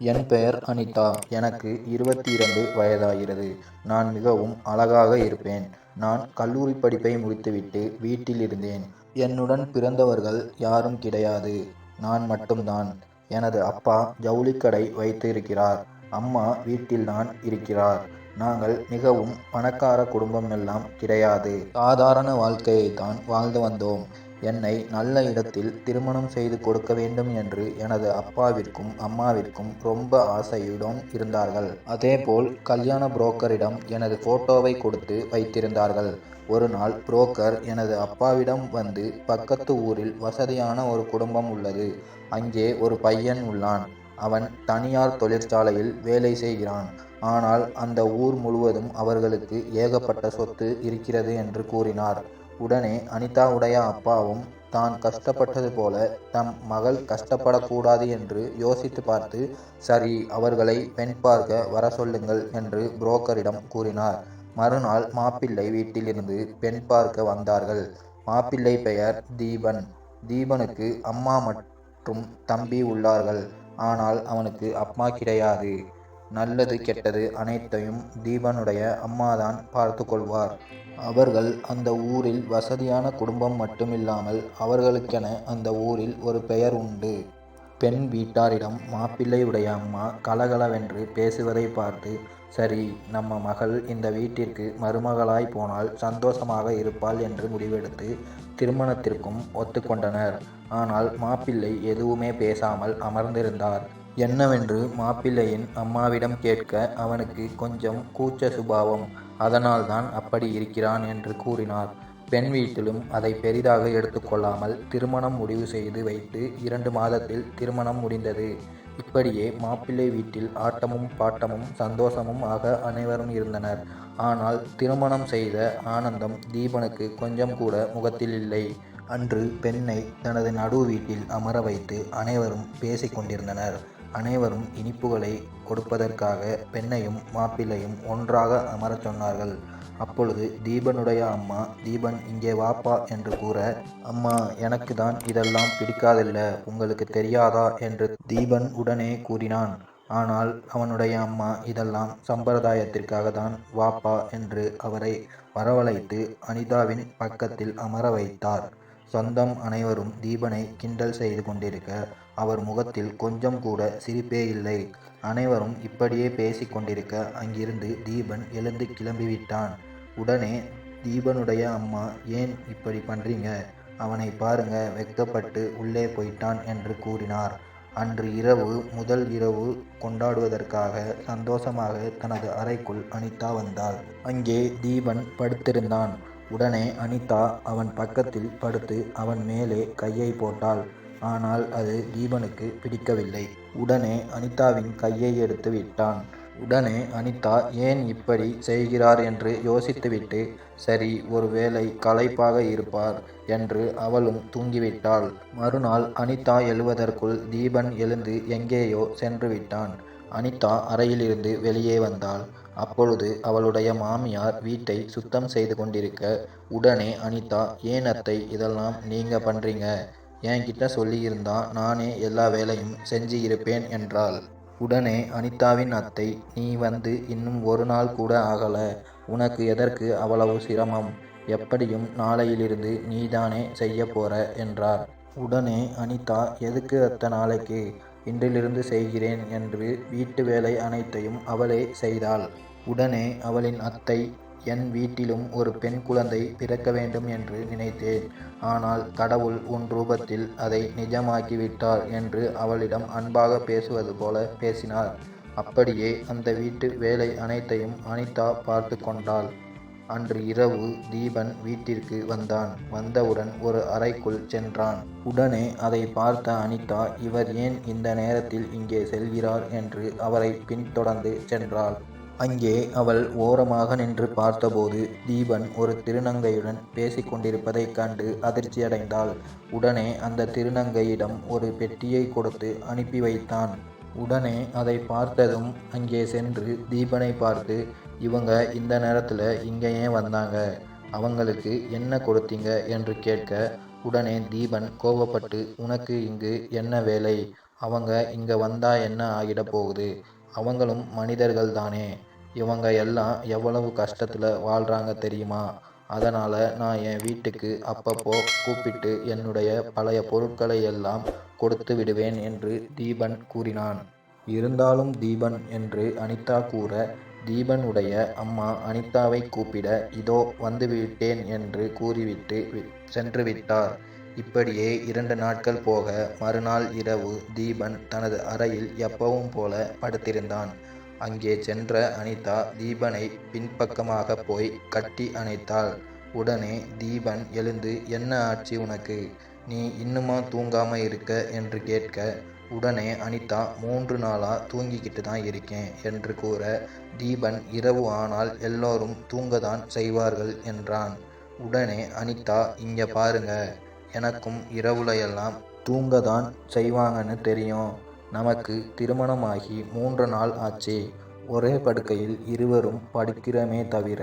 என் பெயர் அனிதா. எனக்கு இருபத்தி இரண்டு வயதாகிறது. நான் மிகவும் அழகாக இருப்பேன். நான் கல்லூரி படிப்பை முடித்துவிட்டு வீட்டில் இருந்தேன். என்னுடன் பிறந்தவர்கள் யாரும் கிடையாது. நான் மட்டும்தான். எனது அப்பா ஜவுளிக்கடை வைத்து இருக்கிறார் அம்மா வீட்டில்தான் இருக்கிறார். நாங்கள் மிகவும் பணக்கார குடும்பம் எல்லாம் கிடையாது. சாதாரண வாழ்க்கையை தான் வாழ்ந்து வந்தோம். என்னை நல்ல இடத்தில் திருமணம் செய்து கொடுக்க வேண்டும் என்று எனது அப்பாவிற்கும் அம்மாவிற்கும் ரொம்ப ஆசையுடன் இருந்தார்கள். அதேபோல் கல்யாண புரோக்கரிடம் எனது போட்டோவை கொடுத்து வைத்திருந்தார்கள். ஒரு நாள் புரோக்கர் எனது அப்பாவிடம் வந்து பக்கத்து ஊரில் வசதியான ஒரு குடும்பம் உள்ளது. அங்கே ஒரு பையன் உள்ளான். அவன் தனியார் தொழிற்சாலையில் வேலை செய்கிறான். ஆனால் அந்த ஊர் முழுவதும் அவர்களுக்கு ஏகப்பட்ட சொத்து இருக்கிறது என்று கூறினார். உடனே அனிதாவுடைய அப்பாவும் தான் கஷ்டப்பட்டது போல தம் மகள் கஷ்டப்படக்கூடாது என்று யோசித்து பார்த்து சரி அவர்களை பெண் பார்க்க வர சொல்லுங்கள் என்று புரோக்கரிடம் கூறினார். மறுநாள் மாப்பிள்ளை வீட்டிலிருந்து பெண் பார்க்க வந்தார்கள். மாப்பிள்ளை பெயர் தீபன். தீபனுக்கு அம்மா மற்றும் தம்பி உள்ளார்கள். ஆனால் அவனுக்கு அப்பா கிடையாது. நல்லது கெட்டது அனைத்தையும் தீபனுடைய அம்மாதான் பார்த்து கொள்வார் அவர்கள் அந்த ஊரில் வசதியான குடும்பம் மட்டுமில்லாமல் அவர்களுக்கென அந்த ஊரில் ஒரு பெயர் உண்டு. பெண் வீட்டாரிடம் மாப்பிள்ளையுடைய அம்மா கலகலவென்று பேசுவதை பார்த்து சரி நம்ம மகள் இந்த வீட்டிற்கு மருமகளாய் போனால் சந்தோஷமாக இருப்பாள் என்று முடிவெடுத்து திருமணத்திற்கும் ஒத்துக்கொண்டனர். ஆனால் மாப்பிள்ளை எதுவுமே பேசாமல் அமர்ந்திருந்தார். என்னவென்று மாப்பிள்ளையின் அம்மாவிடம் கேட்க அவனுக்கு கொஞ்சம் கூச்ச சுபாவம். அதனால்தான் அப்படி இருக்கிறான் என்று கூறினார். பெண் வீட்டிலும் அதை பெரிதாக எடுத்துக்கொள்ளாமல் திருமணம் முடிவு செய்து வைத்து இரண்டு மாதத்தில் திருமணம் முடிந்தது. இப்படியே மாப்பிள்ளை வீட்டில் ஆட்டமும் பாட்டமும் சந்தோஷமும் ஆக அனைவரும் இருந்தனர். ஆனால் திருமணம் செய்த ஆனந்தம் தீபனுக்கு கொஞ்சம் கூட முகத்தில் இல்லை. அன்று பெண்ணை தனது நடு வீட்டில் அமர வைத்து அனைவரும் பேசிக்கொண்டிருந்தனர் அனைவரும் இனிப்புகளை கொடுப்பதற்காக பெண்ணையும் மாப்பிள்ளையும் ஒன்றாக அமரச் சொன்னார்கள். அப்பொழுது தீபனுடைய அம்மா தீபன் இங்கே வாப்பா என்று கூற அம்மா எனக்கு தான் இதெல்லாம் பிடிக்காதில்ல உங்களுக்கு தெரியாதா? என்று தீபன் உடனே கூறினான். ஆனால் அவனுடைய அம்மா இதெல்லாம் சம்பிரதாயத்திற்காக தான் வாப்பா என்று அவரை வரவழைத்து அனிதாவின் பக்கத்தில் அமர வைத்தார். சொந்தம் அனைவரும் தீபனை கிண்டல் செய்து கொண்டிருக்க அவர் முகத்தில் கொஞ்சம் கூட சிரிப்பே இல்லை. அனைவரும் இப்படியே பேசிக் கொண்டிருக்க அங்கிருந்து தீபன் எழுந்து கிளம்பிவிட்டான். உடனே தீபனுடைய அம்மா ஏன் இப்படி பண்றீங்க? அவனை பாருங்க வெக்கப்பட்டு உள்ளே போயிட்டான் என்று கூறினார். அன்று இரவு முதல் இரவு கொண்டாடுவதற்காக சந்தோஷமாக தனது அறைக்குள் அனிதா வந்தாள். அங்கே தீபன் படுத்திருந்தான். உடனே அனிதா அவன் பக்கத்தில் படுத்து அவன் மேலே கையை போட்டாள். ஆனால் அது தீபனுக்கு பிடிக்கவில்லை. உடனே அனிதாவின் கையை எடுத்து விட்டான். உடனே அனிதா ஏன் இப்படி செய்கிறார் என்று யோசித்துவிட்டு சரி ஒருவேளை களைப்பாக இருப்பார் என்று அவளும் தூங்கிவிட்டாள். மறுநாள் அனிதா எழுவதற்குள் தீபன் எழுந்து எங்கேயோ சென்று விட்டான். அனிதா அறையிலிருந்து வெளியே வந்தாள். அப்பொழுது அவளுடைய மாமியார் வீட்டை சுத்தம் செய்து கொண்டிருக்க உடனே அனிதா ஏன் அத்தை இதெல்லாம் நீங்க பண்றீங்க? என்கிட்ட சொல்லியிருந்தா நானே எல்லா வேலையும் செஞ்சு இருப்பேன் என்றாள். உடனே அனிதாவின் அத்தை நீ வந்து இன்னும் ஒரு நாள் கூட ஆகல. உனக்கு எதற்கு அவ்வளவு சிரமம்? எப்படியும் நாளையிலிருந்து நீதானே செய்ய போற என்றார். உடனே அனிதா எதுக்கு அத்த நாளைக்கு? இன்றிலிருந்து செய்கிறேன் என்று வீட்டு வேலை அனைத்தையும் அவளே செய்தாள். உடனே அவளின் அத்தை என் வீட்டிலும் ஒரு பெண் குழந்தை பிறக்க வேண்டும் என்று நினைத்தேன். ஆனால் கடவுள் உன் ரூபத்தில் அதை நிஜமாக்கிவிட்டார் என்று அவளிடம் அன்பாக பேசுவது போல பேசினார். அப்படியே அந்த வீட்டு வேலை அனைத்தையும் அனிதா பார்த்து கொண்டாள். அன்று இரவு தீபன் வீட்டிற்கு வந்தான். வந்தவுடன் ஒரு அறைக்குள் சென்றான். உடனே அதை பார்த்த அனிதா இவர் ஏன் இந்த நேரத்தில் இங்கே செல்கிறார்? என்று அவரை பின்தொடர்ந்து சென்றாள். அங்கே அவள் ஓரமாக நின்று பார்த்தபோது தீபன் ஒரு திருநங்கையுடன் பேசிக் கொண்டிருப்பதைக் கண்டு அதிர்ச்சியடைந்தாள். உடனே அந்த திருநங்கையிடம் ஒரு பெட்டியை கொடுத்து அனுப்பி வைத்தான். உடனே அதை பார்த்ததும் அங்கே சென்று தீபனை பார்த்து இவங்க இந்த நேரத்தில் இங்கே ஏன் வந்தாங்க. அவங்களுக்கு என்ன கொடுத்தீங்க? என்று கேட்க உடனே தீபன் கோபப்பட்டு உனக்கு இங்கு என்ன வேலை? அவங்க இங்கே வந்தா என்ன ஆகிட போகுது? அவங்களும் மனிதர்கள்தானே. இவங்க எல்லாம் எவ்வளவு கஷ்டத்தில் வாழ்கிறாங்க தெரியுமா? அதனால் நான் என் வீட்டுக்கு அப்பப்போ கூப்பிட்டு என்னுடைய பழைய பொருட்களை எல்லாம் கொடுத்து விடுவேன் என்று தீபன் கூறினான். இருந்தாலும் தீபன் என்று அனிதா கூற தீபனுடைய அம்மா அனிதாவை கூப்பிட இதோ வந்துவிட்டேன் என்று கூறிவிட்டு வி- சென்று விட்டார். இப்படியே இரண்டு நாட்கள் போக மறுநாள் இரவு தீபன் தனது அறையில் எப்பவும் போல படுத்திருந்தான். அங்கே சென்ற அனிதா தீபனை பின்பக்கமாக போய் கட்டி அணைத்தாள். உடனே தீபன் எழுந்து என்ன ஆச்சு உனக்கு? நீ இன்னுமா தூங்காம இருக்க? என்று கேட்க உடனே அனிதா மூன்று நாளா தூங்கிக்கிட்டு தான் இருக்கேன் என்று கூற தீபன் இரவு ஆனால் எல்லோரும் தூங்கதான் செய்வார்கள் என்றான். உடனே அனிதா இங்க பாருங்க எனக்கும் இரவுல எல்லாம் தூங்க தான் செய்வாங்கன்னு தெரியும். நமக்கு திருமணமாகி மூன்று நாள் ஆச்சு. ஒரே படுக்கையில் இருவரும் படுக்கிறோமே தவிர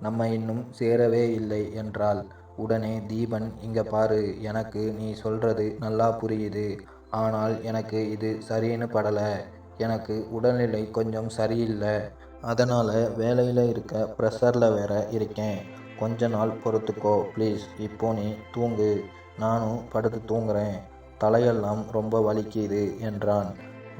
நம்ம இன்னும் சேரவே இல்லை என்றாள். உடனே தீபன் இங்க பாரு எனக்கு நீ சொல்றது நல்லா புரியுது. ஆனால் எனக்கு இது சரின்னு படலை. எனக்கு உடல்நிலை கொஞ்சம் சரியில்லை. அதனால் வேலையில் இருக்க ப்ரெஷரில் வேற இருக்கேன். கொஞ்ச நாள் பொறுத்துக்கோ ப்ளீஸ். இப்போ நீ தூங்கு. நானும் படுத்து தூங்குறேன். தலையெல்லாம் ரொம்ப வலிக்குது என்றான்.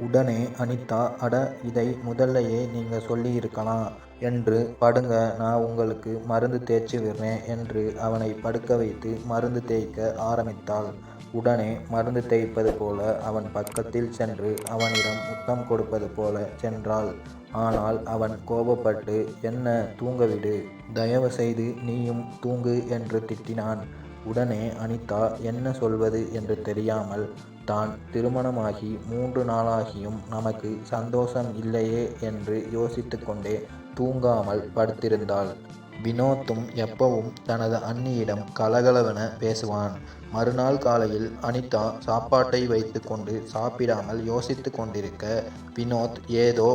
உடனே அனிதா அட இதை முதல்லையே நீங்கள் சொல்லியிருக்கலாம். என்று படுங்க நான் உங்களுக்கு மருந்து தேய்ச்சி விடுறேன் என்று அவனை படுக்க வைத்து மருந்து தேய்க்க ஆரம்பித்தாள். உடனே மருந்து தேய்ப்பது போல அவன் பக்கத்தில் சென்று அவனிடம் முத்தம் கொடுப்பது போல சென்றாள். ஆனால் அவன் கோபப்பட்டு என்ன தூங்கவிடு தயவு செய்து நீயும் தூங்கு என்று திட்டினான். உடனே அனிதா என்ன சொல்வது என்று தெரியாமல் தான் திருமணமாகி மூன்று நாளாகியும் நமக்கு சந்தோஷம் இல்லையே என்று யோசித்து கொண்டே தூங்காமல் படுத்திருந்தாள். வினோத்தும் எப்பவும் தனது அண்ணியிடம் கலகலவென பேசுவான். மறுநாள் காலையில் அனிதா சாப்பாட்டை வைத்துக்கொண்டு சாப்பிடாமல் யோசித்து கொண்டிருக்க வினோத் ஏதோ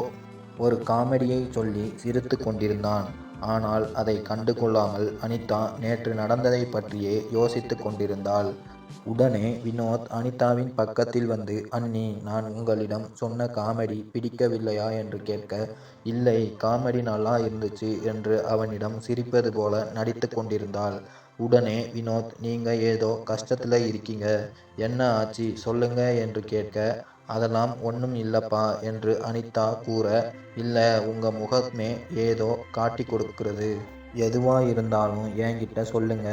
ஒரு காமெடியை சொல்லி சிரித்து கொண்டிருந்தான். ஆனால் அதை கண்டு கொள்ளாமல் அனிதா நேற்று நடந்ததை பற்றியே யோசித்து கொண்டிருந்தாள். உடனே வினோத் அனிதாவின் பக்கத்தில் வந்து அண்ணி நான் உங்களிடம் சொன்ன காமெடி பிடிக்கவில்லையா? என்று கேட்க இல்லை காமெடி நல்லா இருந்துச்சு என்று அவனிடம் சிரிப்பது போல நடித்து கொண்டிருந்தாள். உடனே வினோத் நீங்க ஏதோ கஷ்டத்துல இருக்கீங்க. என்ன ஆச்சு? சொல்லுங்க என்று கேட்க அதெல்லாம் ஒன்றும் இல்லைப்பா என்று அனிதா கூற இல்லை உங்கள் முகமே ஏதோ காட்டி கொடுக்கிறது. எதுவாக இருந்தாலும் என்கிட்ட சொல்லுங்க.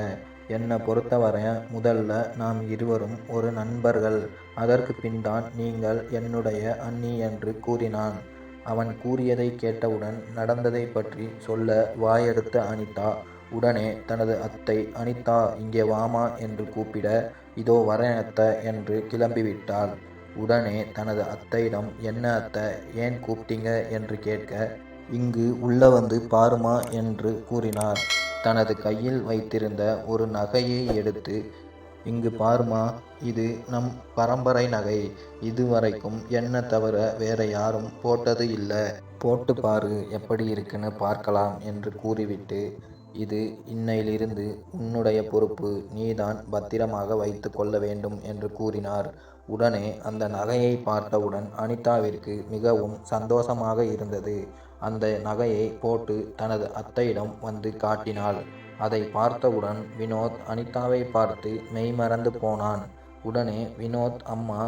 என்னை பொறுத்தவரை முதல்ல நாம் இருவரும் ஒரு நண்பர்கள். அதற்கு பின்தான் நீங்கள் என்னுடைய அண்ணி என்று கூறினான். அவன் கூறியதை கேட்டவுடன் நடந்ததை பற்றி சொல்ல வாயெடுத்த அனிதா உடனே தனது அத்தை அனிதா இங்கே வாமா என்று கூப்பிட இதோ வரேன் அத்தை என்று கிளம்பிவிட்டாள். உடனே தனது அத்தையிடம் என்ன அத்தை ஏன் கூப்பிட்டீங்க? என்று கேட்க இங்கு உள்ள வந்து பாருமா என்று கூறினார். தனது கையில் வைத்திருந்த ஒரு நகையை எடுத்து இங்கு பாருமா இது நம் பரம்பரை நகை. இதுவரைக்கும் என்ன தவிர வேற யாரும் போட்டது இல்லை. போட்டு பாரு எப்படி இருக்குன்னு பார்க்கலாம் என்று கூறிவிட்டு இது இன்னையிலிருந்து உன்னுடைய பொறுப்பு. நீதான் பத்திரமாக வைத்து கொள்ள வேண்டும் என்று கூறினார். உடனே அந்த நகையை பார்த்தவுடன் அனிதாவிற்கு மிகவும் சந்தோஷமாக இருந்தது. அந்த நகையை போட்டு தனது அத்தையிடம் வந்து காட்டினாள். அதை பார்த்தவுடன் வினோத் அனிதாவை பார்த்து மெய்மறந்து போனான். உடனே வினோத் அம்மா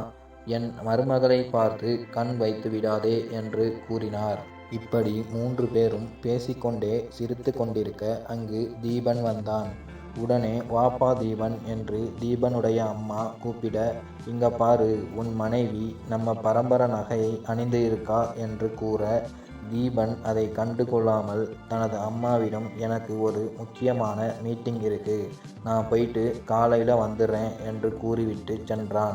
என் மருமகளை பார்த்து கண் வைத்து விடாதே என்று கூறினார். இப்படி மூன்று பேரும் பேசிக்கொண்டே சிரித்து கொண்டிருக்க அங்கு தீபன் வந்தான். உடனே வாப்பா தீபன் என்று தீபனுடைய அம்மா கூப்பிட இங்க பாரு உன் மனைவி நம்ம பரம்பரை நகையை அணிந்து இருக்கா? என்று கூற தீபன் அதை கண்டு கொள்ளாமல் தனது அம்மாவிடம் எனக்கு ஒரு முக்கியமான மீட்டிங் இருக்கு. நான் போயிட்டு காலையில் வந்துடுறேன் என்று கூறிவிட்டு சென்றான்.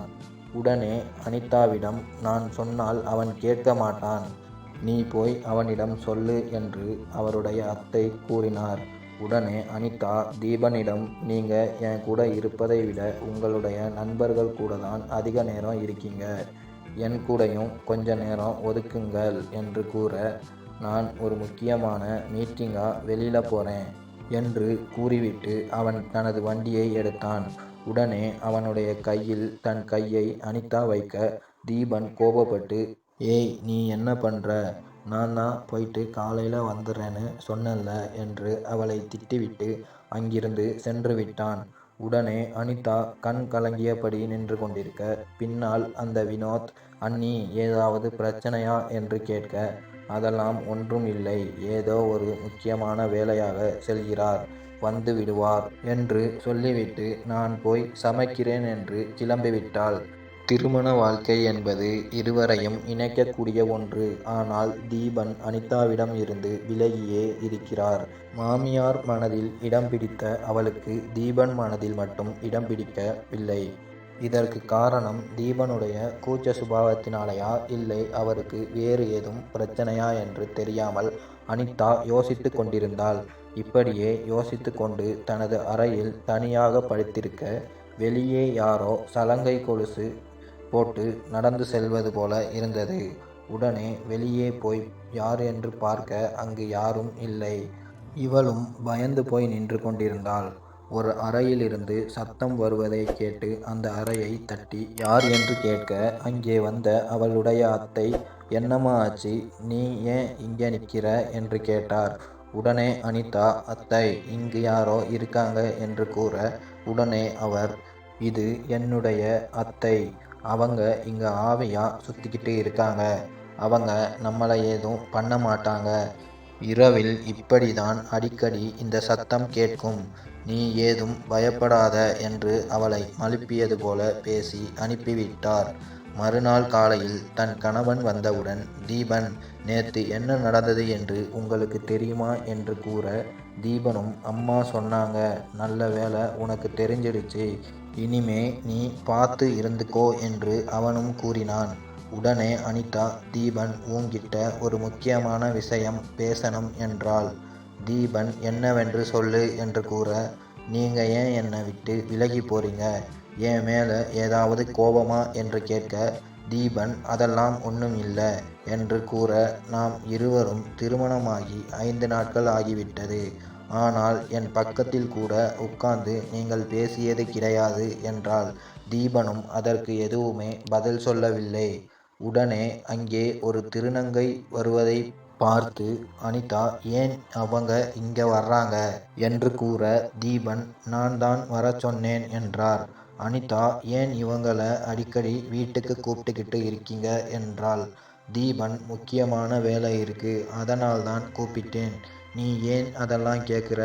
உடனே அனிதாவிடம் நான் சொன்னால் அவன் கேட்க மாட்டான். நீ போய் அவனிடம் சொல்லு என்று அவருடைய அத்தை கூறினார். உடனே அனிதா தீபனிடம் நீங்க என் கூட இருப்பதை விட உங்களுடைய நண்பர்கள் கூட தான் அதிக நேரம் இருக்கீங்க. என் கூடயும் கொஞ்ச நேரம் ஒதுக்குங்கள் என்று கூற நான் ஒரு முக்கியமான மீட்டிங்காக வெளியில் போகிறேன் என்று கூறிவிட்டு அவன் தனது வண்டியை எடுத்தான். உடனே அவனுடைய கையில் தன் கையை அனிதா வைக்க தீபன் கோபப்பட்டு ஏய் நீ என்ன பண்ற? நான் தான் போயிட்டு காலையில் வந்துடுறேன்னு சொன்னேன்ல என்று அவளை திட்டிவிட்டு அங்கிருந்து சென்று விட்டான். உடனே அனிதா கண் கலங்கியபடி நின்று கொண்டிருக்க பின்னால் அந்த வினோத் அண்ணி ஏதாவது பிரச்சனையா என்று கேட்க அதெல்லாம் ஒன்றும் இல்லை ஏதோ ஒரு முக்கியமான வேலையாக செல்கிறார் வந்து விடுவார் என்று சொல்லிவிட்டு நான் போய் சமைக்கிறேன் என்று கிளம்பிவிட்டாள். திருமண வாழ்க்கை என்பது இருவரையும் இணைக்கக்கூடிய ஒன்று. ஆனால் தீபன் அனிதாவிடம் இருந்து விலகியே இருக்கிறார். மாமியார் மனதில் இடம் பிடித்த அவளுக்கு தீபன் மனதில் மட்டும் இடம் பிடிக்கவில்லை. இதற்கு காரணம் தீபனுடைய கூச்ச சுபாவத்தினாலேயா இல்லை அவருக்கு வேறு ஏதும் பிரச்சனையா என்று தெரியாமல் அனிதா யோசித்து கொண்டிருந்தாள். இப்படியே யோசித்து கொண்டு தனது அறையில் தனியாக படுத்திருக்க வெளியே யாரோ சலங்கை கொலுசு போட்டு நடந்து செல்வது போல இருந்தது. உடனே வெளியே போய் யார் என்று பார்க்க அங்கு யாரும் இல்லை. இவளும் பயந்து போய் நின்று கொண்டிருந்தாள். ஒரு அறையிலிருந்து சத்தம் வருவதை கேட்டு அந்த அறையை தட்டி யார் என்று கேட்க அங்கே வந்த அவளுடைய அத்தை என்னம்மா ஆச்சு நீ ஏன் இங்கே நிற்கிற? என்று கேட்டார். உடனே அனிதா அத்தை இங்கு யாரோ இருக்காங்க என்று கூற உடனே அவர் இது என்னுடைய அத்தை அவங்க இங்கே ஆவியாக சுற்றிக்கிட்டு இருக்காங்க. அவங்க நம்மளை ஏதும் பண்ண மாட்டாங்க. இரவில் இப்படி தான் அடிக்கடி இந்த சத்தம் கேட்கும். நீ ஏதும் பயப்படாத என்று அவளை மழுப்பியது போல பேசி அனுப்பிவிட்டார். மறுநாள் காலையில் தன் கணவன் வந்தவுடன் தீபன் நேற்று என்ன நடந்தது என்று உங்களுக்கு தெரியுமா? என்று கூற தீபனும் அம்மா சொன்னாங்க. நல்ல வேலை உனக்கு தெரிஞ்சிடுச்சு. இனிமே நீ பார்த்து இருந்துக்கோ என்று அவனும் கூறினான். உடனே அனிதா தீபன் உன்கிட்ட ஒரு முக்கியமான விஷயம் பேசணும் என்றாள். தீபன் என்னவென்று சொல்லு என்று கூற நீங்க ஏன் என்னை விட்டு விலகி போறீங்க? என் மேலே ஏதாவது கோபமா என்று கேட்க தீபன் அதெல்லாம் ஒன்றும் இல்லை என்று கூற நாம் இருவரும் திருமணமாகி ஐந்து நாட்கள் ஆகிவிட்டது. ஆனால் என் பக்கத்தில் கூட உட்கார்ந்து நீங்கள் பேசியது கிடையாது என்றால் தீபனும் அதற்கு எதுவுமே பதில் சொல்லவில்லை. உடனே அங்கே ஒரு திருநங்கை வருவதை பார்த்து அனிதா ஏன் அவங்க இங்க வர்றாங்க? என்று கூற தீபன் நான் தான் வர சொன்னேன் என்றார். அனிதா ஏன் இவங்களை அடிக்கடி வீட்டுக்கு கூப்பிட்டுக்கிட்டு இருக்கீங்க? என்றாள். தீபன் முக்கியமான வேலை இருக்கு அதனால் தான் கூப்பிட்டேன். நீ ஏன் அதெல்லாம் கேட்குற?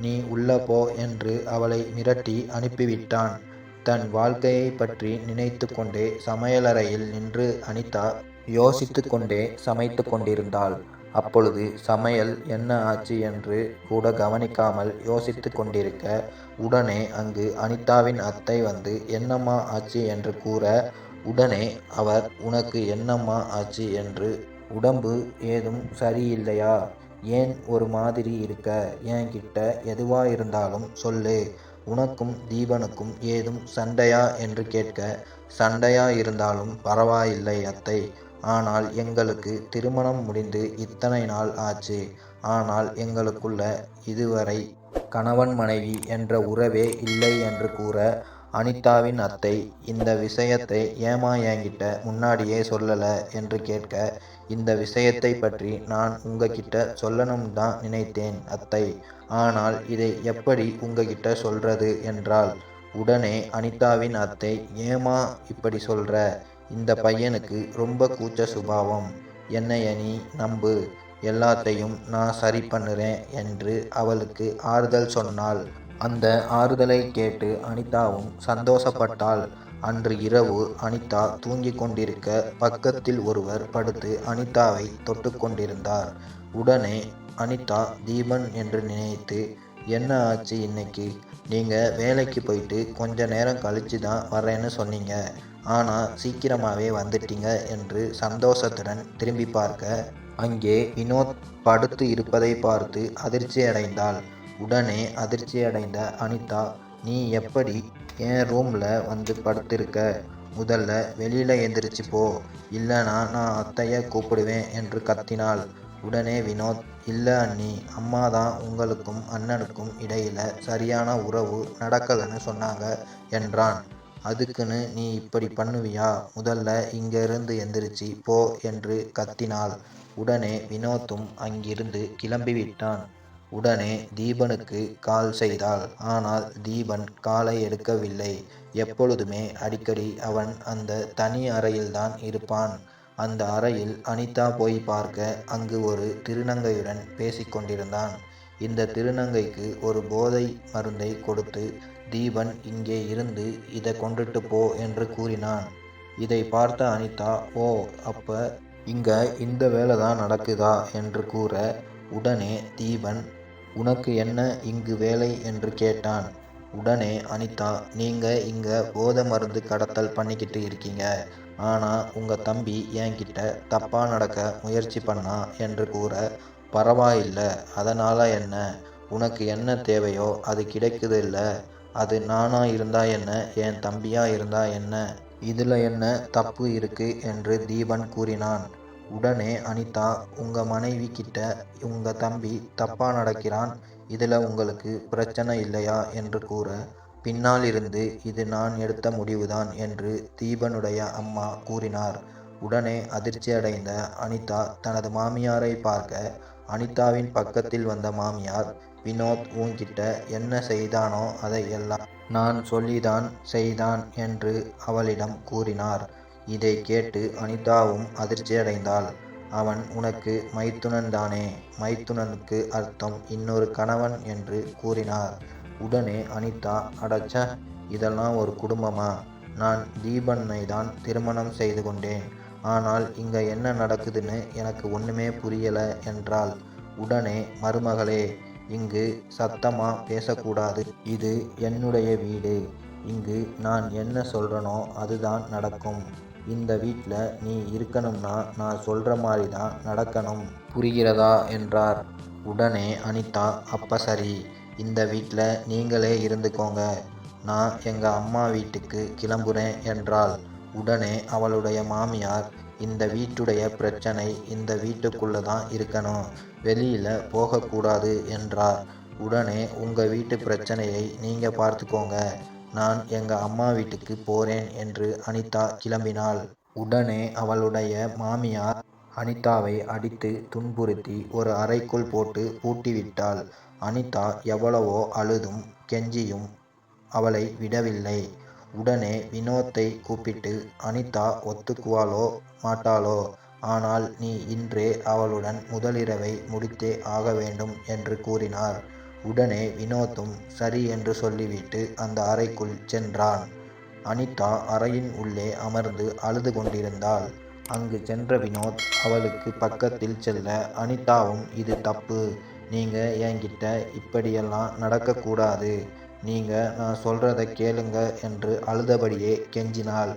நீ உள்ள போ என்று அவளை மிரட்டி அனுப்பிவிட்டான். தன் வாழ்க்கையை பற்றி நினைத்து கொண்டே சமையலறையில் நின்று அனிதா யோசித்து கொண்டே சமைத்து கொண்டிருந்தாள். அப்பொழுது சமையல் என்ன ஆச்சு? என்று கூட கவனிக்காமல் யோசித்து கொண்டிருக்க உடனே அங்கு அனிதாவின் அத்தை வந்து என்னம்மா ஆச்சு? என்று கூற உடனே அவர் உனக்கு என்னம்மா ஆச்சு? என்று உடம்பு ஏதும் சரியில்லையா? ஏன் ஒரு மாதிரி இருக்க? என்கிட்ட எதுவா இருந்தாலும் சொல்லு. உனக்கும் தீபனுக்கும் ஏதும் சண்டையா? என்று கேட்க சண்டையா இருந்தாலும் பரவாயில்லை அத்தை. ஆனால் எங்களுக்கு திருமணம் முடிந்து இத்தனை நாள் ஆச்சு. ஆனால் எங்களுக்குள்ள இதுவரை கணவன் மனைவி என்ற உறவே இல்லை என்று கூற அனிதாவின் அத்தை இந்த விஷயத்தை ஏமா என்கிட்ட முன்னாடியே சொல்லலை? என்று கேட்க இந்த விஷயத்தை பற்றி நான் உங்ககிட்ட சொல்லணும் தான் நினைத்தேன் அத்தை. ஆனால் இதை எப்படி உங்ககிட்ட சொல்றது என்றால் உடனே அனிதாவின் அத்தை ஏமா இப்படி சொல்ற? இந்த பையனுக்கு ரொம்ப கூச்ச சுபாவம். என்னைய நீ நம்பு. எல்லாத்தையும் நான் சரி பண்ணுறேன் என்று அவளுக்கு ஆறுதல் சொன்னாள். அந்த ஆறுதலை கேட்டு அனிதாவும் சந்தோஷப்பட்டாள். அன்று இரவு அனிதா தூங்கிக் கொண்டிருக்க பக்கத்தில் ஒருவர் படுத்து அனிதாவை தொட்டு கொண்டிருந்தார். உடனே அனிதா தீபன் என்று நினைத்து என்ன ஆச்சு இன்னைக்கு? நீங்கள் வேலைக்கு போயிட்டு கொஞ்ச நேரம் கழிச்சு தான் வரேன்னு சொன்னீங்க. ஆனால் சீக்கிரமாகவே வந்துட்டீங்க என்று சந்தோஷத்துடன் திரும்பி பார்க்க அங்கே வினோத் படுத்து இருப்பதை பார்த்து அதிர்ச்சி அடைந்தாள் உடனே அதிர்ச்சி அடைந்த அனிதா நீ எப்படி என் ரூமில் வந்து படுத்திருக்க. முதல்ல வெளியில் எந்திரிச்சு போ. இல்லைனா நான் அத்தையை கூப்பிடுவேன் என்று கத்தினாள். உடனே வினோத் இல்லை அண்ணி அம்மா தான் உங்களுக்கும் அண்ணனுக்கும் இடையில் சரியான உறவு நடக்கலைன்னு சொன்னாங்க என்றான். அதுக்குன்னு நீ இப்படி பண்ணுவியா? முதல்ல இங்கேருந்து எந்திரிச்சு போ என்று கத்தினாள். உடனே வினோத்தும் அங்கிருந்து கிளம்பிவிட்டான். உடனே தீபனுக்கு கால் செய்தாள். ஆனால் தீபன் காலை எடுக்கவில்லை. எப்பொழுதுமே அடிக்கடி அவன் அந்த தனி அறையில்தான் இருப்பான். அந்த அறையில் அனிதா போய் பார்க்க அங்கு ஒரு திருநங்கையுடன் பேசிக்கொண்டிருந்தான் இந்த திருநங்கைக்கு ஒரு போதை மருந்தை கொடுத்து தீபன் இங்கே இருந்து இதை கொண்டுட்டு போ என்று கூறினான். இதை பார்த்த அனிதா ஓ அப்ப இங்க இந்த வேலை தான் நடக்குதா? என்று கூற உடனே தீபன் உனக்கு என்ன இங்கு வேலை என்று கேட்டான். உடனே அனிதா நீங்கள் இங்கே போதை மருந்து கடத்தல் பண்ணிக்கிட்டு இருக்கீங்க. ஆனால் உங்கள் தம்பி என்கிட்ட தப்பாக நடக்க முயற்சி பண்ணா என்று கூற பரவாயில்லை அதனால் என்ன? உனக்கு என்ன தேவையோ அது கிடைக்குதில்ல அது நானாக இருந்தா என்ன? என் தம்பியாக இருந்தா என்ன? இதில் என்ன தப்பு இருக்குது என்று தீபன் கூறினான். உடனே அனிதா உங்க மனைவி கிட்ட உங்க தம்பி தப்பா நடக்கிறான். இதுல உங்களுக்கு பிரச்சனை இல்லையா? என்று கூற பின்னால் இருந்து இது நான் எடுத்த முடிவுதான் என்று தீபனுடைய அம்மா கூறினார். உடனே அதிர்ச்சியடைந்த அனிதா தனது மாமியாரை பார்க்க அனிதாவின் பக்கத்தில் வந்த மாமியார் வினோத் உன்கிட்ட என்ன செய்தானோ அதை எல்லாம் நான் சொல்லிதான் செய்தான் என்று அவளிடம் கூறினார். இதை கேட்டு அனிதாவும் அதிர்ச்சியடைந்தாள் அவன் உனக்கு மைத்துனன் தானே. மைத்துனனுக்கு அர்த்தம் இன்னொரு கணவன் என்று கூறினார். உடனே அனிதா அடச்ச இதெல்லாம் ஒரு குடும்பமா? நான் தீபனை தான் திருமணம் செய்து கொண்டேன். ஆனால் இங்க என்ன நடக்குதுன்னு எனக்கு ஒண்ணுமே புரியல என்றாள். உடனே மருமகளே இங்கு சத்தமா பேசக்கூடாது. இது என்னுடைய வீடு. இங்கு நான் என்ன சொல்றனோ அதுதான் நடக்கும். இந்த வீட்டில் நீ இருக்கணும்னா நான் சொல்கிற மாதிரி தான் நடக்கணும். புரிகிறதா? என்றார். உடனே அனிதா அப்போ சரி. இந்த வீட்டில் நீங்களே இருந்துக்கோங்க. நான் எங்கள் அம்மா வீட்டுக்கு கிளம்புறேன் என்றாள். உடனே அவளுடைய மாமியார் இந்த வீட்டுடைய பிரச்சனை இந்த வீட்டுக்குள்ளே தான் இருக்கணும். வெளியில் போகக்கூடாது என்றார். உடனே உங்கள் வீட்டு பிரச்சனையை நீங்கள் பார்த்துக்கோங்க. நான் எங்கள் அம்மா வீட்டுக்கு போகிறேன் என்று அனிதா கிளம்பினாள். உடனே அவளுடைய மாமியார் அனிதாவை அடித்து துன்புறுத்தி ஒரு அறைக்குள் போட்டு பூட்டிவிட்டாள். அனிதா எவ்வளவோ அழுதும் கெஞ்சியும் அவளை விடவில்லை. உடனே வினோத்தை கூப்பிட்டு அனிதா ஒத்துக்குவாளோ மாட்டாளோ? ஆனால் நீ இன்றே அவளுடன் முதலிரவை முடித்தே ஆக வேண்டும் என்று கூறினார். உடனே வினோத்தும் சரி என்று சொல்லிவிட்டு அந்த அறைக்குள் சென்றான். அனிதா அறையின் உள்ளே அமர்ந்து அழுது கொண்டிருந்தாள். அங்கு சென்ற வினோத் அவளுக்கு பக்கத்தில் செல்ல அனிதாவும் இது தப்பு. நீங்கள் என்கிட்ட இப்படியெல்லாம் நடக்கக்கூடாது. நீங்கள் நான் சொல்கிறத கேளுங்க என்று அழுதபடியே கெஞ்சினாள்.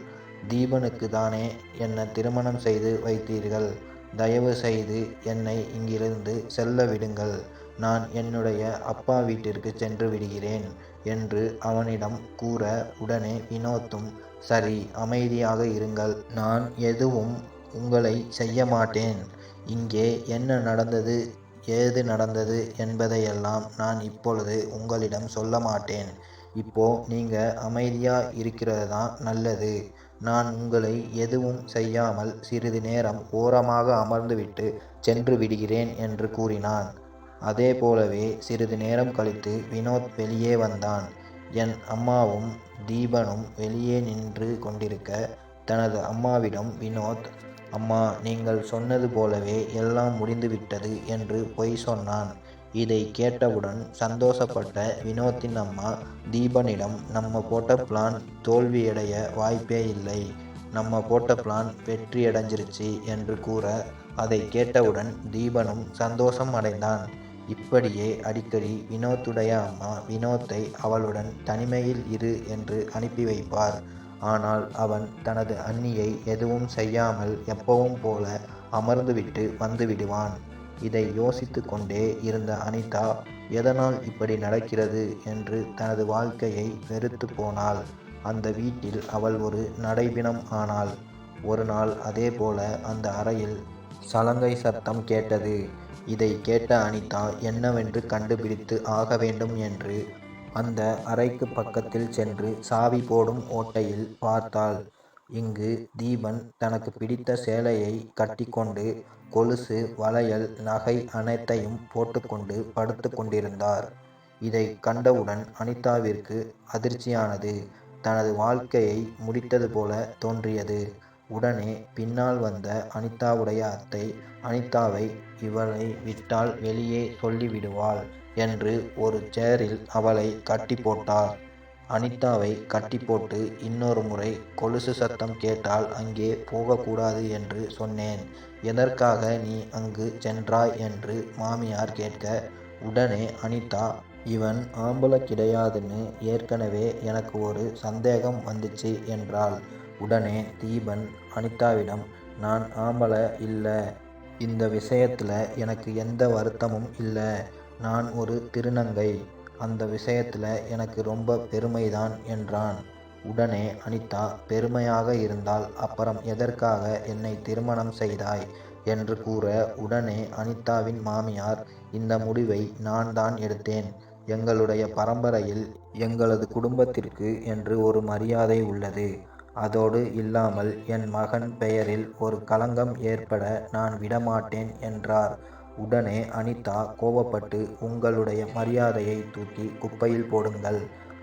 தீபனுக்கு தானே என்னை திருமணம் செய்து வைத்தீர்கள். தயவு செய்து என்னை இங்கிருந்து செல்ல விடுங்கள். நான் என்னுடைய அப்பா வீட்டிற்கு சென்று விடுகிறேன் என்று அவனிடம் கூற உடனே வினோத்தும் சரி அமைதியாக இருங்கள். நான் எதுவும் உங்களை செய்ய மாட்டேன் இங்கே என்ன நடந்தது ஏது நடந்தது என்பதையெல்லாம் நான் இப்பொழுது உங்களிடம் சொல்ல மாட்டேன் இப்போ நீங்க அமைதியா இருக்கிறது தான் நல்லது. நான் உங்களை எதுவும் செய்யாமல் சிறிது நேரம் ஓரமாக அமர்ந்துவிட்டு சென்று விடுகிறேன் என்று கூறினான். அதே போலவே சிறிது நேரம் கழித்து வினோத் வெளியே வந்தான். என் அம்மாவும் தீபனும் வெளியே நின்று கொண்டிருக்க தனது அம்மாவிடம் வினோத் அம்மா நீங்கள் சொன்னது போலவே எல்லாம் முடிந்துவிட்டது என்று பொய் சொன்னான். இதை கேட்டவுடன் சந்தோஷப்பட்ட வினோத்தின் அம்மா தீபனிடம் நம்ம போட்ட பிளான் தோல்வியடைய வாய்ப்பே இல்லை. நம்ம போட்ட பிளான் வெற்றியடைஞ்சிருச்சு என்று கூற அதை கேட்டவுடன் தீபனும் சந்தோஷம் அடைந்தான். இப்படியே அடிக்கடி வினோத்துடைய அம்மா வினோத்தை அவளுடன் தனிமையில் இரு என்று அனுப்பி வைப்பார். ஆனால் அவன் தனது அண்ணியை எதுவும் செய்யாமல் எப்பவும் போல அமர்ந்துவிட்டு வந்துவிடுவான் இதை யோசித்து கொண்டே இருந்த அனிதா எதனால் இப்படி நடக்கிறது? என்று தனது வாழ்க்கையை வெறுத்து போனாள். அந்த வீட்டில் அவள் ஒரு நடைபிணம் ஆனாள். ஒரு நாள் அதே போல அந்த அறையில் சலங்கை சத்தம் கேட்டது. இதை கேட்ட அனிதா என்னவென்று கண்டுபிடித்து ஆக வேண்டும் என்று அந்த அறைக்கு பக்கத்தில் சென்று சாவி போடும் ஓட்டையில் பார்த்தாள். இங்கு தீபன் தனக்கு பிடித்த சேலையை கட்டிக்கொண்டு கொலுசு வளையல் நகை அனைத்தையும் போட்டுக்கொண்டு படுத்து கொண்டிருந்தார். இதை கண்டவுடன் அனிதாவிற்கு அதிர்ச்சியானது. தனது வாழ்க்கையை முடித்தது போல தோன்றியது. உடனே பின்னால் வந்த அனிதாவுடைய அத்தை அனிதாவை இவளை விட்டால் வெளியே சொல்லிவிடுவாள் என்று ஒரு சேரில் அவளை கட்டி போட்டார் அனிதாவை கட்டி போட்டு இன்னொரு முறை கொலுசு சத்தம் கேட்டால் அங்கே போகக்கூடாது என்று சொன்னேன். எதற்காக நீ அங்கு சென்றாய் என்று மாமியார் கேட்க உடனே அனிதா இவன் ஆம்பளை கிடையாதுன்னு ஏற்கனவே எனக்கு ஒரு சந்தேகம் வந்துச்சு என்றாள். உடனே தீபன் அனிதாவிடம் நான் ஆம்பளை இல்லை. இந்த விஷயத்தில் எனக்கு எந்த வருத்தமும் இல்லை. நான் ஒரு திருநங்கை. அந்த விஷயத்தில் எனக்கு ரொம்ப பெருமைதான் என்றான். உடனே அனிதா பெருமையாக இருந்தால் அப்புறம் எதற்காக என்னை திருமணம் செய்தாய்? என்று கூற உடனே அனிதாவின் மாமியார் இந்த முடிவை நான் தான் எடுத்தேன். எங்களுடைய பரம்பரையில் எங்களது குடும்பத்திற்கு என்று ஒரு மரியாதை உள்ளது. அதோடு இல்லாமல் என் மகன் பெயரில் ஒரு களங்கம் ஏற்பட நான் விடமாட்டேன் என்றார். உடனே அனிதா கோபப்பட்டு உங்களுடைய மரியாதையை தூக்கி குப்பையில் போடுங்கள்.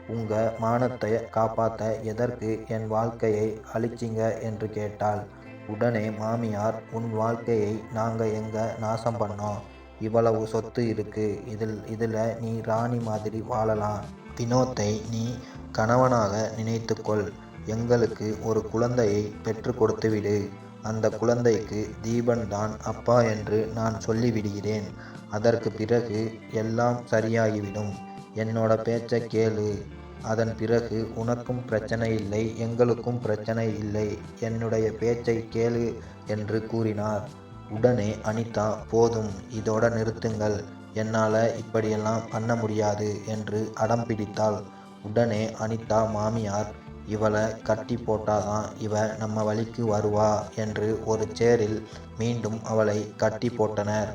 உங்க மானத்தை காப்பாற்ற எதற்கு என் வாழ்க்கையை அழிச்சிங்க என்று கேட்டாள். உடனே மாமியார் உன் வாழ்க்கையை நாங்கள் எங்க நாசம் பண்ணோம்? இவ்வளவு சொத்து இருக்கு. இதில் இதில் நீ ராணி மாதிரி வாழலாம். வினோத்தை நீ கணவனாக நினைத்துக்கொள். எங்களுக்கு ஒரு குழந்தையை பெற்று கொடுத்துவிடு. அந்த குழந்தைக்கு தீபன் தான் அப்பா என்று நான் சொல்லிவிடுகிறேன். அதற்கு பிறகு எல்லாம் சரியாகிவிடும். என்னோட பேச்சை கேளு. அதன் பிறகு உனக்கும் பிரச்சனை இல்லை எங்களுக்கும் பிரச்சனை இல்லை. என்னுடைய பேச்சை கேளு என்று கூறினார். உடனே அனிதா போதும் இதோட நிறுத்துங்கள். என்னால் இப்படியெல்லாம் பண்ண முடியாது என்று அடம் பிடித்தாள். உடனே அனிதா மாமியார் இவளை கட்டி போட்டாதான் இவ நம்ம வழிக்கு வருவா என்று ஒரு சேரில் மீண்டும் அவளை கட்டி போட்டனர்.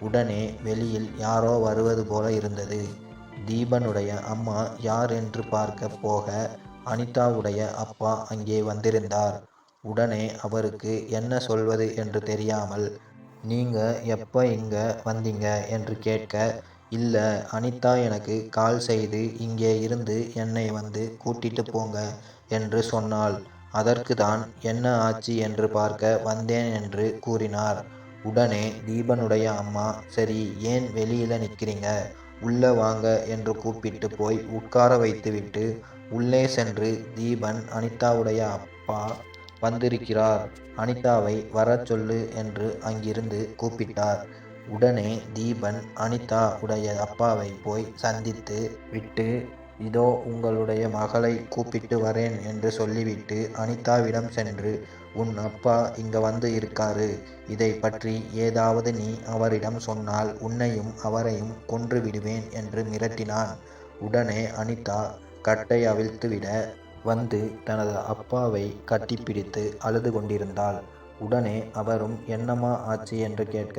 உடனே வெளியில் யாரோ வருவது போல இருந்தது. தீபனுடைய அம்மா யார் என்று பார்க்க போக அனிதாவுடைய அப்பா அங்கே வந்திருந்தார். உடனே அவருக்கு என்ன சொல்வது என்று தெரியாமல் நீங்க எப்போ இங்கே வந்தீங்க? என்று கேட்க இல்லை அனிதா எனக்கு கால் செய்து இங்கே இருந்து என்னை வந்து கூட்டிட்டு போங்க என்று சொன்னாள். அதற்கு தான் என்ன ஆச்சு என்று பார்க்க வந்தேன் என்று கூறினார். உடனே தீபனுடைய அம்மா சரி ஏன் வெளியில நிற்கிறீங்க உள்ளே வாங்க என்று கூப்பிட்டு போய் உட்கார வைத்துவிட்டு உள்ளே சென்று தீபன் அனிதாவுடைய அப்பா வந்திருக்கிறார். அனிதாவை வரச் சொல்லு என்று அங்கிருந்து கூப்பிட்டார். உடனே தீபன் அனிதா உடைய அப்பாவை போய் சந்தித்து விட்டு இதோ உங்களுடைய மகளை கூப்பிட்டு வரேன் என்று சொல்லிவிட்டு அனிதாவிடம் சென்று உன் அப்பா இங்க வந்து இருக்காரு. இதை பற்றி ஏதாவது நீ அவரிடம் சொன்னால் உன்னையும் அவரையும் கொன்று விடுவேன் என்று மிரட்டினான். உடனே அனிதா கட்டை அவிழ்த்துவிட வந்து தனது அப்பாவை கட்டிப்பிடித்து அழுது கொண்டிருந்தாள். உடனே அவரும் என்னம்மா ஆச்சு? என்று கேட்க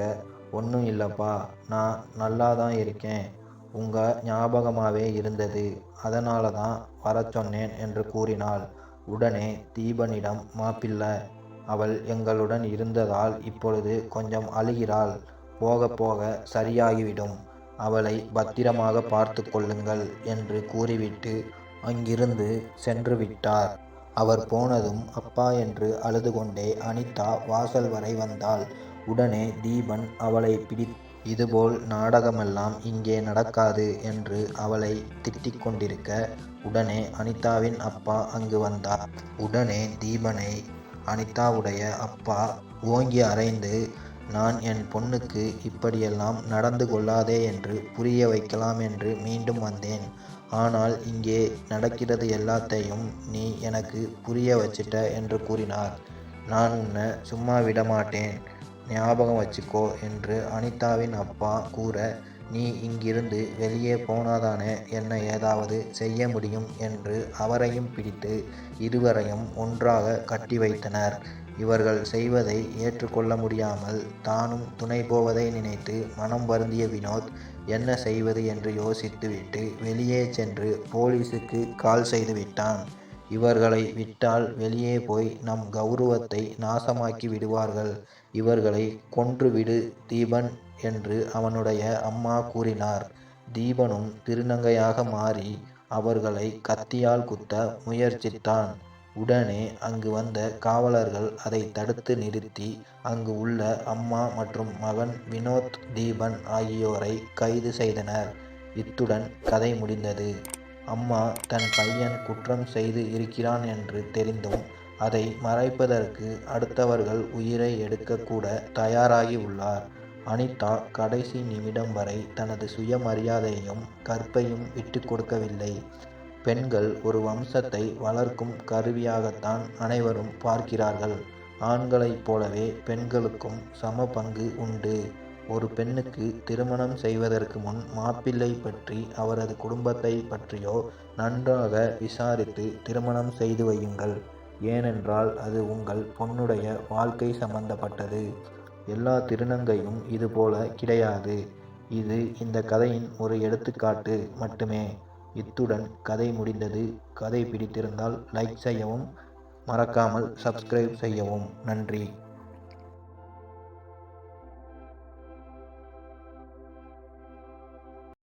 ஒன்றும் இல்லைப்பா. நான் நல்லா தான் இருக்கேன். உங்கள் ஞாபகமாகவே இருந்தது. அதனால தான் வர சொன்னேன் என்று கூறினாள். உடனே தீபனிடம் மாப்பிள்ளை அவள் எங்களுடன் இருந்ததால் இப்பொழுது கொஞ்சம் அழுகிறாள். போக போக சரியாகிவிடும். அவளை பத்திரமாக பார்த்து கொள்ளுங்கள் என்று கூறிவிட்டு அங்கிருந்து சென்று விட்டார். அவர் போனதும் அப்பா என்று அழுது கொண்டே அனிதா வாசல் வரை வந்தாள். உடனே தீபன் அவளை பிடி இதுபோல் நாடகமெல்லாம் இங்கே நடக்காது என்று அவளை திட்டிக் கொண்டிருக்க உடனே அனிதாவின் அப்பா அங்கு வந்தார். உடனே தீபனை அனிதாவுடைய அப்பா ஓங்கி அறைந்து நான் என் பொண்ணுக்கு இப்படியெல்லாம் நடந்து கொள்ளாதே என்று புரிய வைக்கலாம் என்று மீண்டும் வந்தேன். ஆனால் இங்கே நடக்கிறது எல்லாத்தையும் நீ எனக்கு புரிய வச்சிட்ட என்று கூறினார். நான் உன்னை சும்மா விடமாட்டேன். ஞாபகம் வச்சுக்கோ என்று அனிதாவின் அப்பா கூற நீ இங்கிருந்து வெளியே போனாதானே என்ன ஏதாவது செய்ய முடியும்? என்று அவரையும் பிடித்து இருவரையும் ஒன்றாக கட்டி வைத்தனர். இவர்கள் செய்வதை ஏற்றுக்கொள்ள முடியாமல் தானும் துணை போவதை நினைத்து மனம் வருந்திய வினோத் என்ன செய்வது? என்று யோசித்துவிட்டு வெளியே சென்று போலீசுக்கு கால் செய்து விட்டான். இவர்களை விட்டால் வெளியே போய் நம் கௌரவத்தை நாசமாக்கி விடுவார்கள். இவர்களை கொன்றுவிடு தீபன் என்று அவனுடைய அம்மா கூறினார். தீபனும் திருநங்கையாக மாறி அவர்களை கத்தியால் குத்த முயற்சித்தான். உடனே அங்கு வந்த காவலர்கள் அதை தடுத்து நிறுத்தி அங்கு உள்ள அம்மா மற்றும் மகன் வினோத் தீபன் ஆகியோரை கைது செய்தனர். இத்துடன் கதை முடிந்தது. அம்மா தன் பையன் குற்றம் செய்து இருக்கிறான் என்று தெரிந்தும் அதை மறைப்பதற்கு அடுத்தவர்கள் உயிரை எடுக்கக்கூட தயாராகி உள்ளார் அனிதா கடைசி நிமிடம் வரை தனது சுயமரியாதையையும் கற்பையும் விட்டு கொடுக்கவில்லை. பெண்கள் ஒரு வம்சத்தை வளர்க்கும் கருவியாகத்தான் அனைவரும் பார்க்கிறார்கள். ஆண்களைப் போலவே பெண்களுக்கும் சம பங்கு உண்டு. ஒரு பெண்ணுக்கு திருமணம் செய்வதற்கு முன் மாப்பிள்ளை பற்றி அவரது குடும்பத்தை பற்றியோ நன்றாக விசாரித்து திருமணம் செய்து வையுங்கள். ஏனென்றால் அது உங்கள் பொண்ணுடைய வாழ்க்கை சம்பந்தப்பட்டது. எல்லா திருநங்கையும் இதுபோல கிடையாது. இது இந்த கதையின் ஒரு எடுத்துக்காட்டு மட்டுமே. இத்துடன் கதை முடிந்தது. கதை பிடித்திருந்தால் லைக் செய்யவும் மறக்காமல் சப்ஸ்கிரைப் செய்யவும். நன்றி.